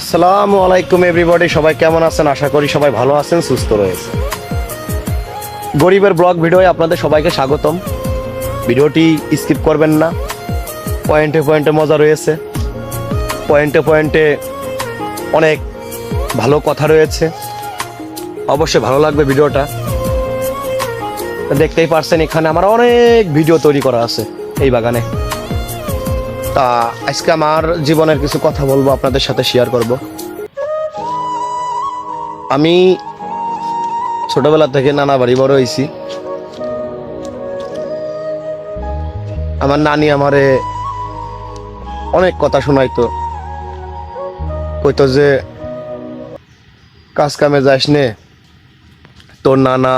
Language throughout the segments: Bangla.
আসসালামু আলাইকুম এভরিবডি, সবাই কেমন আছেন? আশা করি সবাই ভালো আছেন, সুস্থ রয়েছে গরিবের ব্লগ ভিডিওয়ে আপনাদের সবাইকে স্বাগতম। ভিডিওটি স্কিপ করবেন না। পয়েন্টে পয়েন্টে মজা রয়েছে। পয়েন্টে পয়েন্টে অনেক ভালো কথা রয়েছে। অবশ্যই ভালো লাগবে ভিডিওটা। দেখতেই পারছেন এখানে আমার অনেক ভিডিও তৈরি করা আছে এই বাগানে। আজকে আমার জীবনের কিছু কথা বলব, আপনাদের সাথে শেয়ার করব। আমি ছোটবেলা থেকে নানা বাড়ি বড় হয়েছি। আমার নানি আমারে অনেক কথা শোনাইতো। কইতো যে কাজ কামে যাস নে, তোর নানা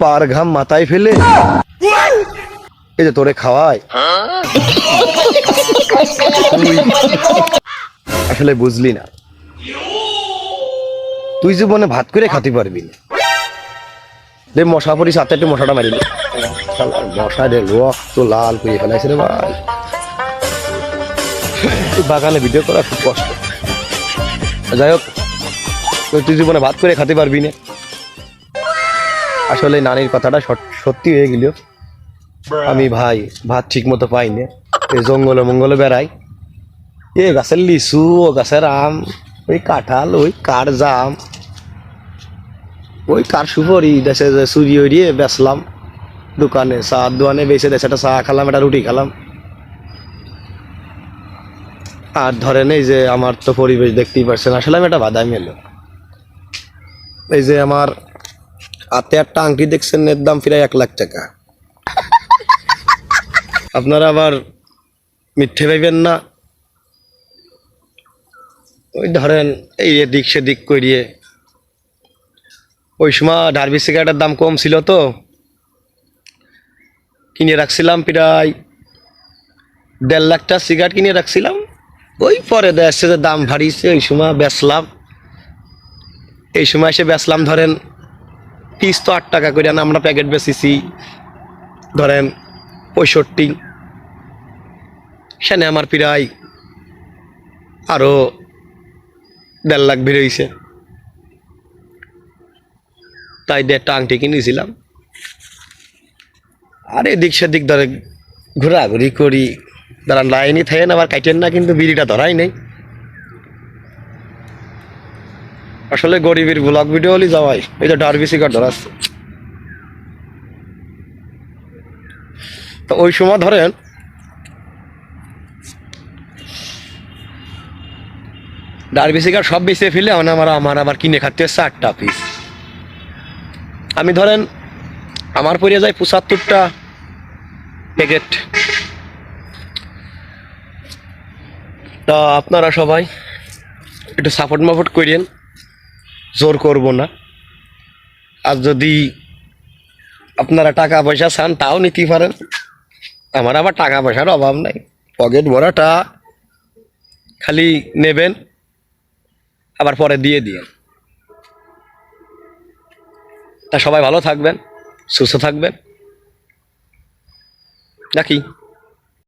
পার ঘাম মাথায় ফেলে। এই যে তোরে খাওয়ায় আসলে বুঝলি না। তুই জীবনে ভাত করে খাতে পারবি দে মশা পড়িস, হাতে একটু মশাটা মারিলি মশা রে, রক্ত লাল করে ফেলাইছে রে ভাই। বাগানে ভিডিও করা খুব কষ্ট। যাই হোক তুই- জীবনে ভাত করে খাতে পারবি না। আসলে নানির কথাটা সত- সত্যি হয়ে গেল। আমি ভাই ভাত ঠিক মতো পাই না এই জঙ্গলে মঙ্গলে বেড়াই। এ গাছের লিচু, ও গাছের আম, ওই কাঁঠাল, ওই কার জাম, ওই কার সুপরি, দেশে চুরি হরিয়ে বেচলাম। দোকানে চা, দোকানে বেছে দেশে একটা চা খেলাম, একটা রুটি খেলাম। আর ধরেন এই যে আমার তো পরিবেশ দেখতেই পারছেন, আসলে আমি একটা বাদামি এলো এই যে আমার হাতে একটা আংটি দেখছেন, এর দাম প্রায় এক লাখ টাকা। আপনারা আবার মিথ্যে ভাইবেন না। ওই ধরেন এই এদিক সেদিক করিয়ে। ওই সময় ডার্বি সিগারেটের দাম কম ছিল তো। কিনে রাখছিলাম প্রায় দেড় লাখটা সিগারেট কিনে রাখছিলাম। ওই পরে দেখছে যে দাম ভারিয়েছে ওই সময় বেচলাম। এই সময় এসে বেচলাম ধরেন, পিস তো আট টাকা করে আমরা প্যাকেট বেচেছি। ধরেন পঁয়ষট্টি। সেখানে আমার প্রায় আরও দেড় লাখ বেরোইছে তাই দেড়টা আংটি কিনেছিলাম। আর এদিক সেদিক ধরে ঘোরাঘুরি করি। দাঁড়ান লাইনই থাকেন আবার কাটেন না, কিন্তু বিড়িটা ধরাই নেই। আসলে গরিবের ব্লগ ভিডিও হলি যাওয়াই। এই তো ডারবি সিগার ধরাচ্ছে। তো ওই সময় ধরেন, ডারবি সিগার সব বেঁচে ফেলে এখন আমার আমার আবার কিনে খাতে হচ্ছে আটটা পিস আমি ধরেন, আমার পড়ে যায় পঁচাত্তরটা প্যাকেট তা আপনারা সবাই একটু সাপোর্ট মাপোর্ট করিয়েন জোর করব না। আর যদি আপনারা টাকা পয়সা চান, তাও নিতে পারেন। আমার আবার টাকা পয়সার অভাব নাই। পকেট ভরাটা খালি নেবেন, আবার পরে দিয়ে দিয়ে তা সবাই ভালো থাকবেন, সুস্থ থাকবেন। নাকি